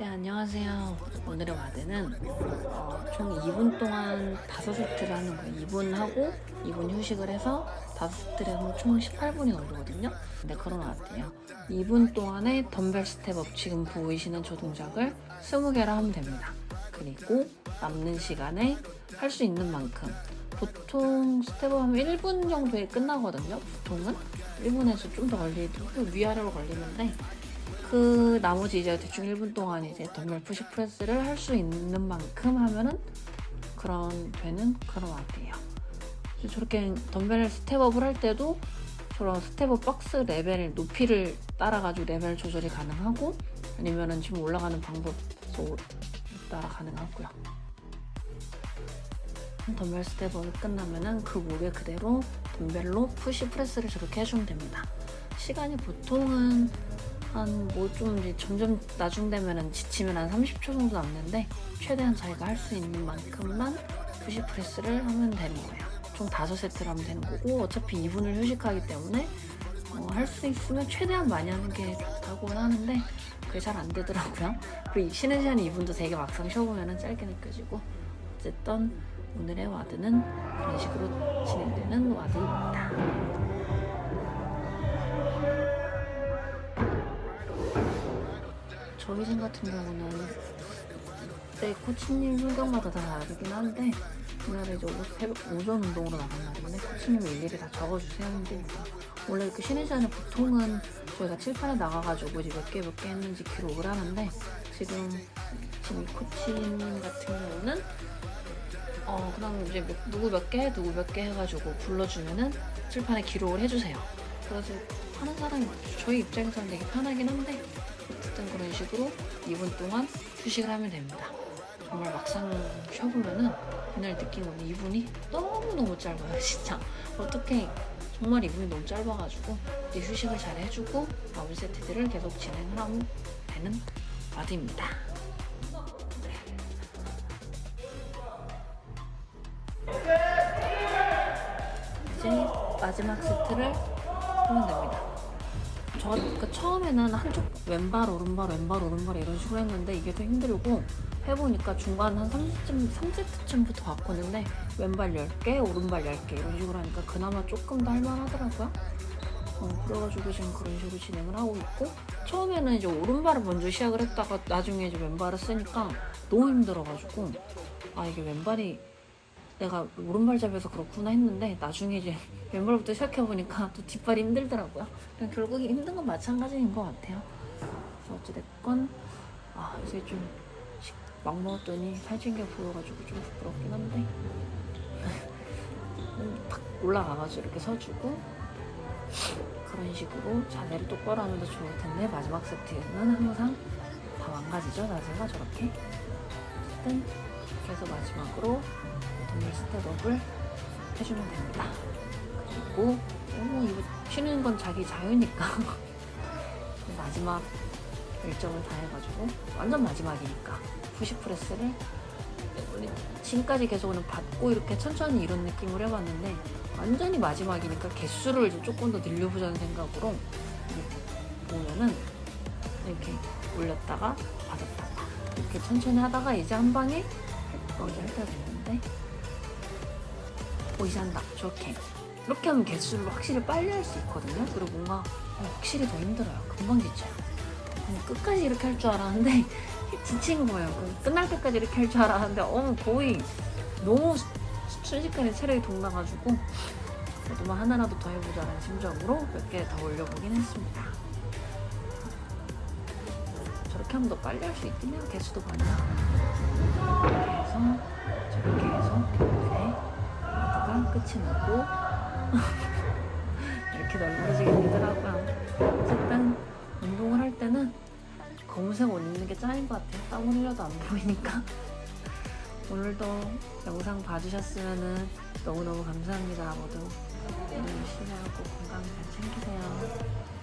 네, 안녕하세요. 오늘의 와드는 어, 총 2분 동안 5세트를 하는 거예요. 2분 하고 2분 휴식을 해서 5세트를 하면 총 18분이 걸리거든요. 근데 그런 와드예요. 2분 동안에 덤벨 스텝 업 지금 보이시는 저 동작을 20개를 하면 됩니다. 그리고 남는 시간에 할 수 있는 만큼 보통 스텝업 하면 1분 정도에 끝나거든요. 보통은 1분에서 좀 더 걸리고 위아래로 걸리는데 그 나머지 이제 대충 1분 동안 이제 덤벨 푸시 프레스를 할 수 있는 만큼 하면은 그런 되는 그런. 그래서 저렇게 덤벨 스텝업을 할 때도 저런 스텝업 박스 레벨 높이를 따라가지고 레벨 조절이 가능하고 아니면은 지금 올라가는 방법 소 따라 가능하고요. 덤벨 스텝업이 끝나면은 그 무게 그대로 덤벨로 푸시 프레스를 저렇게 해주면 됩니다. 시간이 보통은 한 뭐 좀 점점 나중 되면은 지치면 한 30초 정도 남는데 최대한 자기가 할 수 있는 만큼만 푸시 프레스를 하면 되는 거예요. 총 5세트를 하면 되는 거고 어차피 2분을 휴식하기 때문에 어, 할수 있으면 최대한 많이 하는 게 좋다고는 하는데 그게 잘 안 되더라고요. 그리고 이 쉬는 시간이 2분도 되게 막상 쉬어보면 짧게 느껴지고 어쨌든 오늘의 와드는 그런 식으로 진행되는 와드입니다. 저희 생 같은 경우는 그때 코치님 성격마다 다 다르긴 한데 그날에 이제 오- 새벽 오전 운동으로 나간 날인데 코치님이 일일이 다 적어주세요 했는데 원래 이렇게 쉬는 시간에 보통은 저희가 칠판에 나가가지고 이제 몇 개 몇 개 했는지 기록을 하는데 지금 지금 이 코치님 같은 경우는 어 그럼 이제 몇- 누구 몇 개 누구 몇 개 해가지고 불러주면은 칠판에 기록을 해주세요. 그래서 하는 사람이 저희 입장에서는 되게 편하긴 한데 식으로 2분 동안 휴식을 하면 됩니다. 정말 막상 쉬어보면은 그날 느낀 건 2분이 너무너무 짧아요, 진짜. 어떻게 정말 2분이 너무 짧아가지고 이제 휴식을 잘 해주고 나머지 세트들을 계속 진행을 하면 되는 와드입니다. 이제 마지막 세트를 하면 됩니다. 저그 처음에는 한쪽 왼발 오른발 왼발 오른발 이런 식으로 했는데 이게 더 힘들고 해보니까 중간 한 3세트쯤, 3세트쯤부터 바꿨는데 왼발 10개 오른발 10개 이런 식으로 하니까 그나마 조금 더 할만하더라고요. 어, 그래가지고 지금 그런 식으로 진행을 하고 있고 처음에는 이제 오른발을 먼저 시작을 했다가 나중에 이제 왼발을 쓰니까 너무 힘들어가지고 아 이게 왼발이 내가 오른발 잡이에서 그렇구나 했는데 나중에 이제 왼발부터 시작해보니까 또 뒷발이 힘들더라고요. 그냥 결국 힘든 건 마찬가지인 것 같아요. 그래서 어찌됐건 아 요새 좀막 먹었더니 살찐 게 보여가지고 좀 부끄럽긴 한데 음, 탁 올라가가지고 이렇게 서주고 그런 식으로 자세를 똑바로 하면 더 좋을 텐데 마지막 세트는 항상 다 망가지죠 자세가 저렇게 어쨌든 그래서 마지막으로 덤벨 스텝업을 해주면 됩니다. 그리고 어, 이거 쉬는 건 자기 자유니까 마지막 일정을 다 해가지고 완전 마지막이니까 푸시 프레스를 지금까지 계속 오늘 받고 이렇게 천천히 이런 느낌으로 해봤는데 완전히 마지막이니까 개수를 이제 조금 더 늘려보자는 생각으로 보면은 이렇게 올렸다가 받았다가 이렇게 천천히 하다가 이제 한 방에 어, 이제 할 때가 됐는데 오 이제 한다. 저렇게. 이렇게 하면 개수를 확실히 빨리 할 수 있거든요. 그리고 뭔가 어, 확실히 더 힘들어요. 금방 지쳐요. 끝까지 이렇게 할 줄 알았는데 지친 거예요. 그 끝날 때까지 이렇게 할 줄 알았는데 어 거의 너무 수- 순식간에 체력이 돋나가지고 그래도 뭐 하나라도 더 해보자는 심정으로 몇 개 더 올려보긴 했습니다. 저렇게 하면 더 빨리 할 수 있긴 해요. 개수도 많이 이렇게 해서 저렇게 해서 네 하다가 끝이 나고. 이렇게 널브러지게 되더라고요. 어쨌든 운동을 할 때는 검은색 옷 입는 게 짱인 것 같아요. 땀 흘려도 안 보이니까. 오늘도 영상 봐주셨으면 너무너무 감사합니다. 모두 오늘 열심히 하고 건강 잘 챙기세요